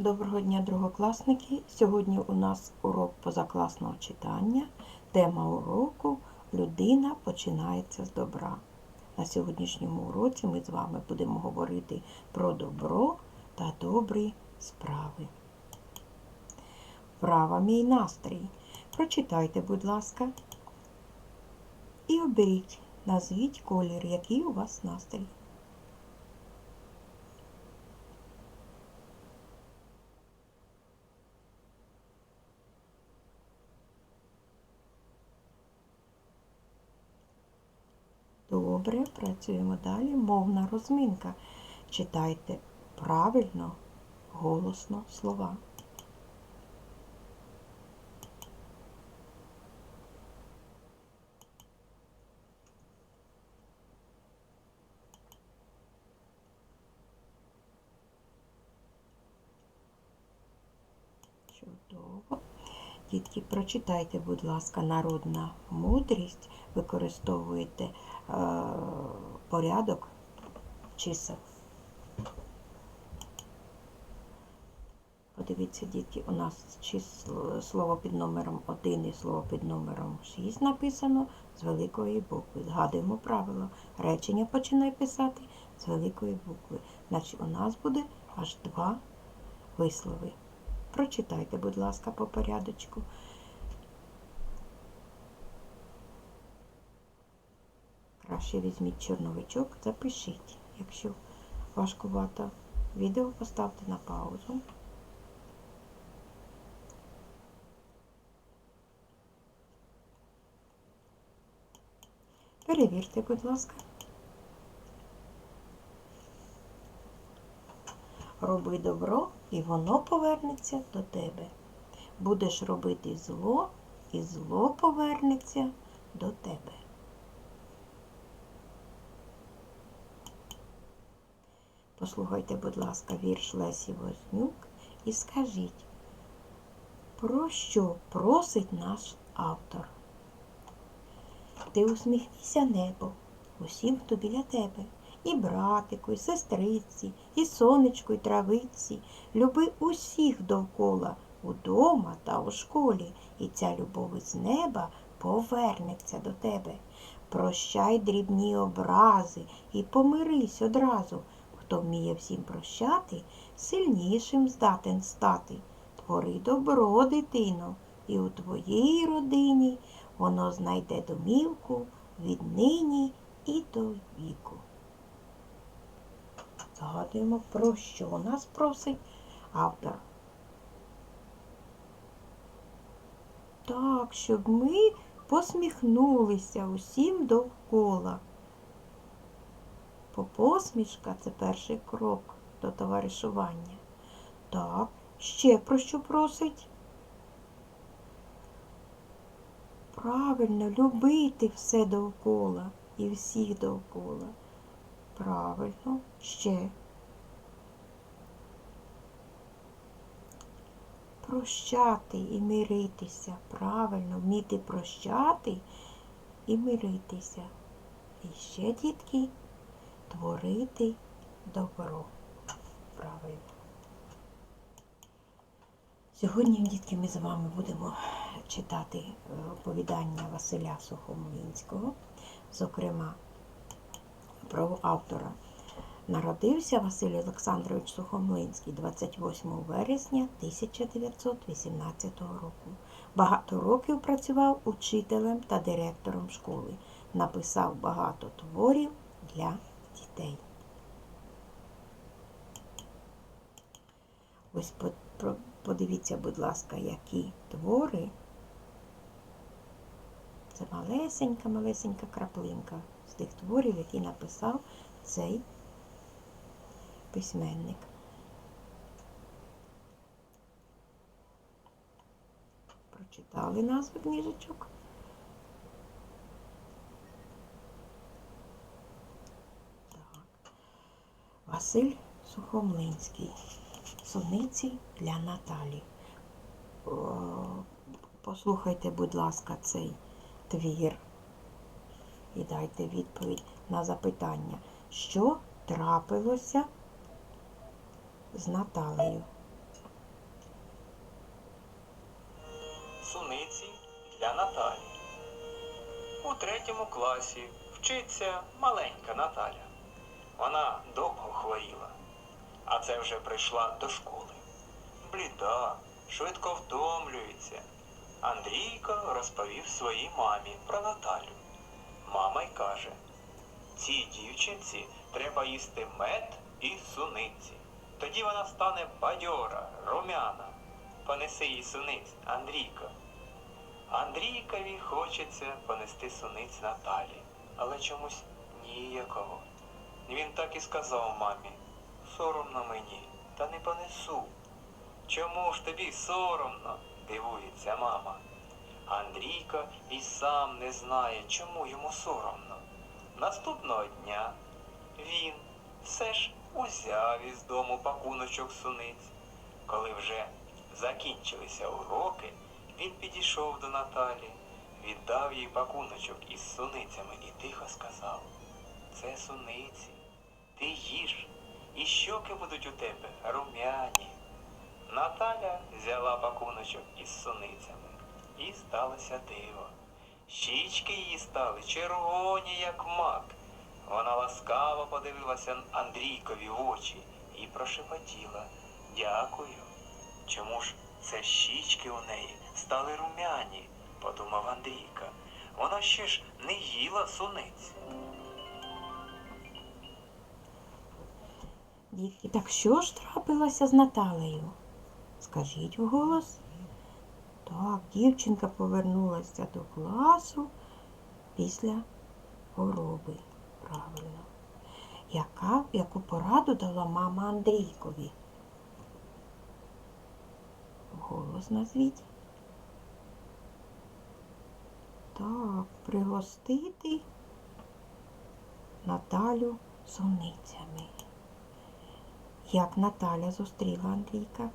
Доброго дня, другокласники! Сьогодні у нас урок позакласного читання. Тема уроку Людина починається з добра. На сьогоднішньому уроці ми з вами будемо говорити про добро та добрі справи. Вправа мій настрій. Прочитайте, будь ласка, і оберіть, назвіть колір, який у вас настрій. Добре, працюємо далі. Мовна розминка. Читайте правильно, голосно слова. Чудово. Дітки, прочитайте, будь ласка, народна мудрість, використовуєте е, порядок чисел. Подивіться, дітки, у нас число, слово під номером 1 і слово під номером 6 написано з великої букви. Згадуємо правило. Речення починай писати з великої букви. Значить, у нас буде аж два вислови. Прочитайте, будь ласка, по порядочку. Краще візьміть чорновичок, запишіть. Якщо важкувато відео, поставте на паузу. Перевірте, будь ласка. Роби добро, і воно повернеться до тебе. Будеш робити зло, і зло повернеться до тебе. Послухайте, будь ласка, вірш Лесі Вознюк і скажіть, про що просить наш автор? Ти усміхнися небо усім, хто біля тебе і братику, і сестриці, і сонечку, і травиці. Люби усіх довкола, удома та у школі, і ця любов із неба повернеться до тебе. Прощай дрібні образи і помирись одразу. Хто вміє всім прощати, сильнішим здатен стати. Твори добро, дитино, і у твоїй родині воно знайде домівку віднині і до віку. Згадуємо, про що нас просить автор. Так, щоб ми посміхнулися усім довкола. Бо посмішка це перший крок до товаришування. Так, ще про що просить? Правильно, любити все довкола і всіх довкола. Правильно, ще. Прощати і миритися. Правильно, вміти прощати і миритися. І ще, дітки, творити добро. Правильно. Сьогодні, дітки, ми з вами будемо читати е, оповідання Василя Сухомлинського, зокрема, про автора. Народився Василь Олександрович Сухомлинський 28 вересня 1918 року. Багато років працював учителем та директором школи. Написав багато творів для дітей. Ось подивіться, будь ласка, які твори. Це малесенька-малесенька краплинка з тих творів, які написав цей письменник. Прочитали назви книжечок. Василь Сухомлинський. Суниці для Наталі. Послухайте, будь ласка, цей твір і дайте відповідь на запитання, що трапилося з Наталею. Суниці для Наталі. У третьому класі вчиться маленька Наталя. Вона довго хворіла, а це вже прийшла до школи. Бліда, швидко втомлюється. Андрійко розповів своїй мамі про Наталю. Мама й каже, цій дівчинці треба їсти мед і суниці. Тоді вона стане бадьора, румяна. Понеси їй суниць, Андрійко. Андрійкові хочеться понести суниць Наталі, але чомусь ніякого. Він так і сказав мамі, соромно мені, та не понесу. Чому ж тобі соромно? дивується мама. Андрійко і сам не знає, чому йому соромно. Наступного дня він все ж узяв із дому пакуночок суниць. Коли вже закінчилися уроки, він підійшов до Наталі, віддав їй пакуночок із суницями і тихо сказав суниці, ти їж, і щоки будуть у тебе рум'яні. Наталя взяла пакуночок із суницями і сталося диво. Щічки її стали червоні, як мак. Вона ласкаво подивилася Андрійкові в очі і прошепотіла Дякую. Чому ж це щічки у неї стали румяні? подумав Андрійка. Вона ще ж не їла суниць. Дітки, так що ж трапилося з Наталею? Скажіть вголос. Так, дівчинка повернулася до класу після хвороби. Правильно. Яка, яку пораду дала мама Андрійкові? Голос назвіть. Так, пригостити Наталю суницями. Як Наталя зустріла Андрійка?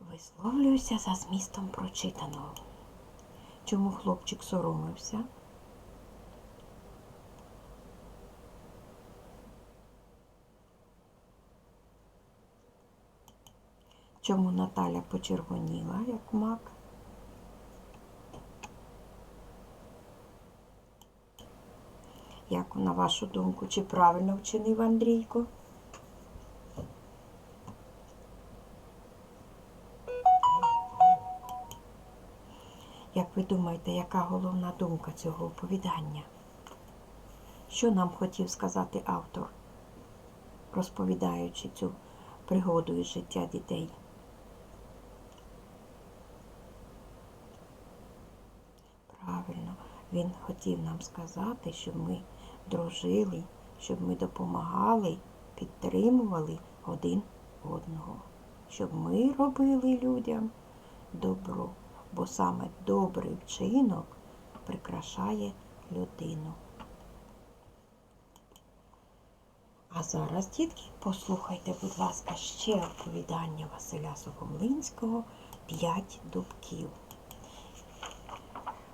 Висловлююся за змістом прочитаного. Чому хлопчик соромився? Чому Наталя почервоніла, як мак? Як на вашу думку, чи правильно вчинив Андрійко? Як ви думаєте, яка головна думка цього оповідання? Що нам хотів сказати автор, розповідаючи цю пригоду із життя дітей? Правильно, він хотів нам сказати, щоб ми дружили, щоб ми допомагали, підтримували один одного, щоб ми робили людям добро, бо саме добрий вчинок прикрашає людину. А зараз, дітки, послухайте, будь ласка, ще оповідання Василя Сухомлинського «П'ять дубків.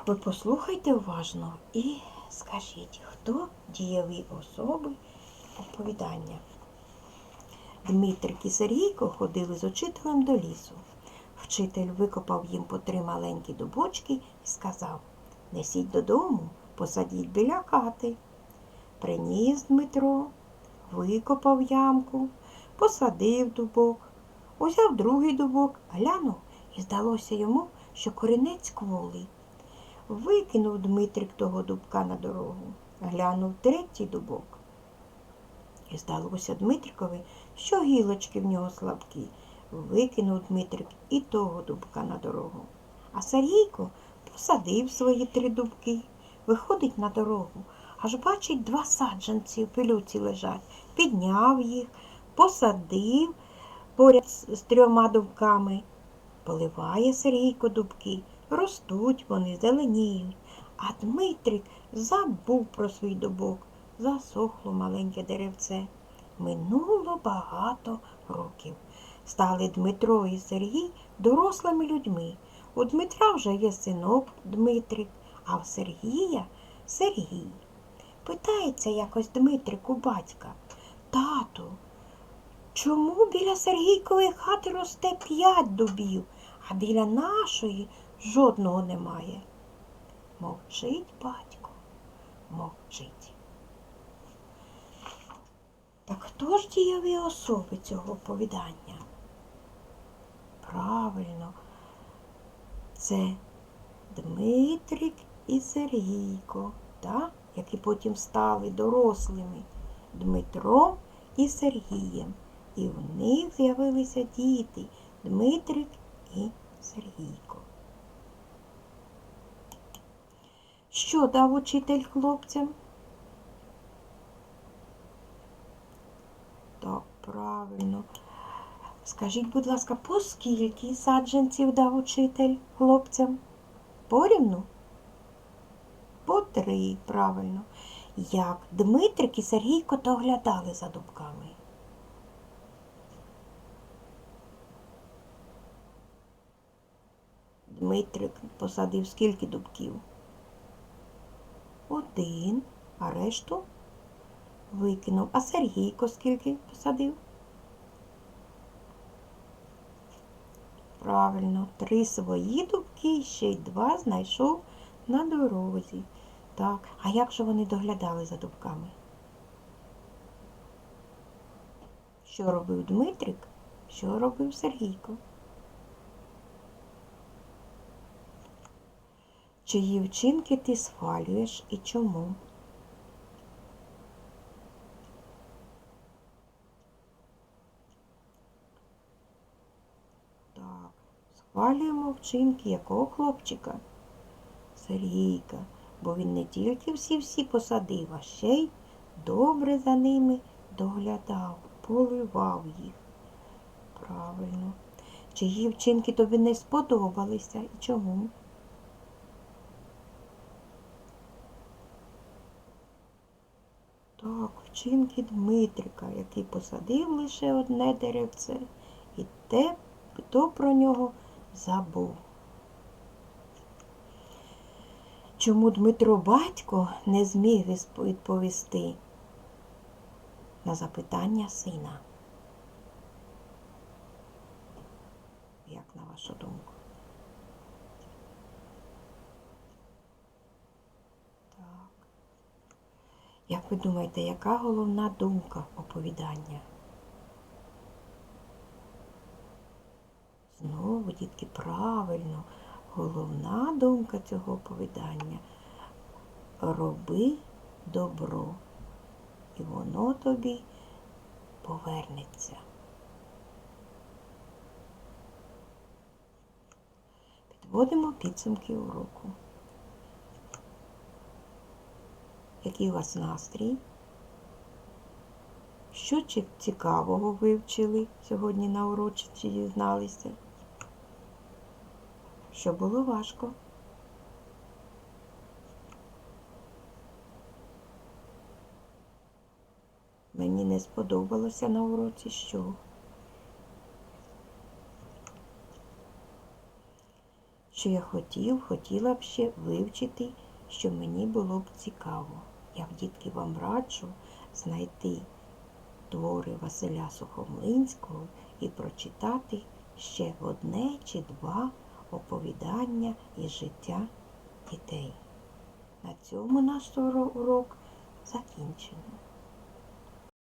Ви послухайте уважно і скажіть, хто дієві особи оповідання. Дмитрик і Сергійко ходили з учителем до лісу. Вчитель викопав їм по три маленькі дубочки і сказав Несіть додому, посадіть біля хати. Приніс Дмитро, викопав ямку, посадив дубок, узяв другий дубок, глянув, і здалося йому, що корінець кволий. Викинув Дмитрик того дубка на дорогу, глянув третій дубок. І здалося Дмитрикові, що гілочки в нього слабкі. Викинув Дмитрик і того дубка на дорогу. А Сергійко посадив свої три дубки, виходить на дорогу, аж бачить два саджанці в пилюці лежать, підняв їх, посадив поряд з трьома дубками. Поливає Сергійко дубки, ростуть вони, зеленіють. А Дмитрик забув про свій дубок, засохло маленьке деревце. Минуло багато років. Стали Дмитро і Сергій дорослими людьми. У Дмитра вже є синок Дмитрик, а в Сергія Сергій. Питається якось Дмитрик у батька, Тату, чому біля Сергійкової хати росте п'ять дубів, а біля нашої жодного немає? Мовчить батько, мовчить. Так хто ж дієві особи цього оповідання? Правильно, це Дмитрик і Сергійко, так? які потім стали дорослими Дмитром і Сергієм. І в них з'явилися діти Дмитрик і Сергійко. Що дав учитель хлопцям? Так, правильно. Скажіть, будь ласка, по скільки саджанців дав учитель хлопцям? Порівну? По три, правильно. Як Дмитрик і Сергійко доглядали за дубками? Дмитрик посадив скільки дубків? Один, а решту викинув. А Сергійко скільки посадив? Правильно, три свої дубки ще й два знайшов на дорозі. Так, а як же вони доглядали за дубками? Що робив Дмитрик? Що робив Сергійко? Чиї вчинки ти схвалюєш і чому? Так, схвалюємо вчинки якого хлопчика? Сергійка, бо він не тільки всі-всі посадив, а ще й добре за ними доглядав, поливав їх. Правильно. Чиї вчинки тобі не сподобалися і чому? Так, вчинки Дмитрика, який посадив лише одне деревце, і те, хто про нього забув. Чому Дмитро батько не зміг відповісти на запитання сина? Як на вашу думку? Як ви думаєте, яка головна думка оповідання? Знову, дітки, правильно, головна думка цього оповідання роби добро, і воно тобі повернеться. Підводимо підсумки уроку. Який у вас настрій? Що цікавого вивчили сьогодні на уроці чи дізналися? Що було важко? Мені не сподобалося на уроці що? Що я хотів, хотіла б ще вивчити, що мені було б цікаво. Я дітки вам раджу знайти твори Василя Сухомлинського і прочитати ще одне чи два оповідання із життя дітей. На цьому наш урок закінчено.